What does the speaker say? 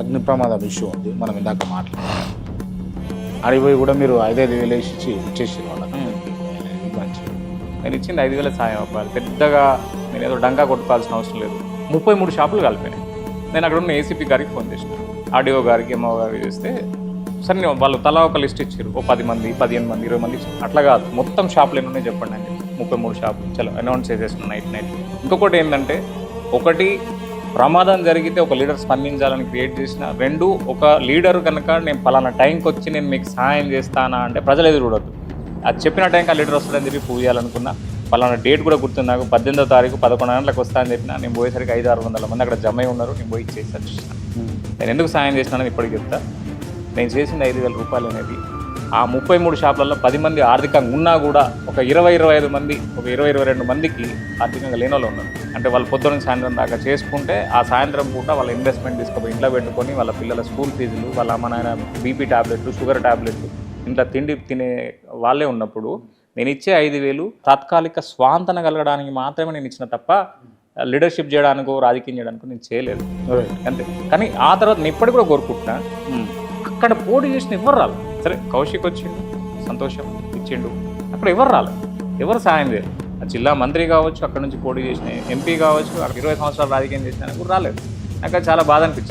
అగ్ని ప్రమాదం ఇష్యూ ఉంది. మనం ఇందాక మాట్లాడాం. అడిగిపోయి కూడా మీరు ఐదైదు వేలు వేసి ఇచ్చి ఇచ్చేసారు వాళ్ళకి. మంచి నేను ఇచ్చింది ఐదు వేల సాయం అవ్వాలి పెద్దగా నేను ఏదో డంకా కొట్టుకోవాల్సిన అవసరం లేదు. ముప్పై మూడు షాపులు కలిపినాయి నేను అక్కడ ఉన్న ఏసీపీ గారికి ఫోన్ చేసిన. ఆడియో గారికి ఎంఓ గారికి చేస్తే సరే వాళ్ళు తలా ఒక లిస్ట్ ఇచ్చారు ఓ పది మంది పదిహేను మంది ఇరవై మంది అట్లా కాదు. మొత్తం షాపులు ఎన్ని చెప్పండి అని చెప్పి. ముప్పై మూడు షాపులు. చలో అనౌన్స్ చేసేస్తున్నాను నైట్ నైట్. ఇంకొకటి ఏంటంటే ఒకటి ప్రమాదం జరిగితే ఒక లీడర్ స్పందించాలని క్రియేట్ చేసిన రెండు ఒక లీడర్ కనుక నేను పలానా టైంకి వచ్చి నేను మీకు సహాయం చేస్తానా అంటే ప్రజలు ఎదురు చూడద్దు. అది చెప్పిన టైంకి ఆ లీడర్ వస్తాడని చెప్పి పూజ చేయాలనుకున్నా పలానా డేట్ కూడా గుర్తుంది నాకు పద్దెనిమిదో తారీఖు పదకొండు గంటలకు వస్తా అని చెప్పిన నేను పోయేసరికి ఐదు ఆరు వందల మంది అక్కడ జమ ఉన్నారు నేను పోయి చేసాను నేను ఎందుకు సాయం చేసినానని ఇప్పటికి చెప్తా. నేను చేసిన ఐదు వేల రూపాయలు అనేది ఆ ముప్పై మూడు షాపులలో పది మంది ఆర్థికంగా ఉన్నా కూడా ఒక ఇరవై ఇరవై ఐదు మంది ఒక ఇరవై ఇరవై రెండు మందికి ఆర్థికంగా లేని వాళ్ళు ఉన్నారు. అంటే వాళ్ళు పొద్దున్న సాయంత్రం దాకా చేసుకుంటే ఆ సాయంత్రం పూట వాళ్ళ ఇన్వెస్ట్మెంట్ తీసుకుపోయి ఇంట్లో పెట్టుకొని వాళ్ళ పిల్లల స్కూల్ ఫీజులు వాళ్ళ అమ్మ నాయన బీపీ టాబ్లెట్లు షుగర్ టాబ్లెట్లు ఇంట్లో తిండి తినే వాళ్ళే ఉన్నప్పుడు నేను ఇచ్చే ఐదు వేలు తాత్కాలిక స్వాంతన కలగడానికి మాత్రమే నేను ఇచ్చిన తప్ప లీడర్షిప్ చేయడానికో రాజకీయం చేయడానికో నేను చేయలేదు. అంతే. కానీ ఆ తర్వాత నేను ఇప్పటికి కూడా కోరుకుంటున్నా అక్కడ పోటీ చేసిన ఎవరు రాలి? సరే కౌశిక్ వచ్చిండు సంతోషం ఇచ్చిండు అక్కడ ఎవరు రాలి? ఎవరు సాయం చేయరు జిల్లా మంత్రి కావచ్చు అక్కడ నుంచి పోటీ చేసిన ఎంపీ కావచ్చు అక్కడ ఇరవై సంవత్సరాలు రాజకీయం చేసిన కూడా రాలేదు. నాకు చాలా బాధ అనిపించింది.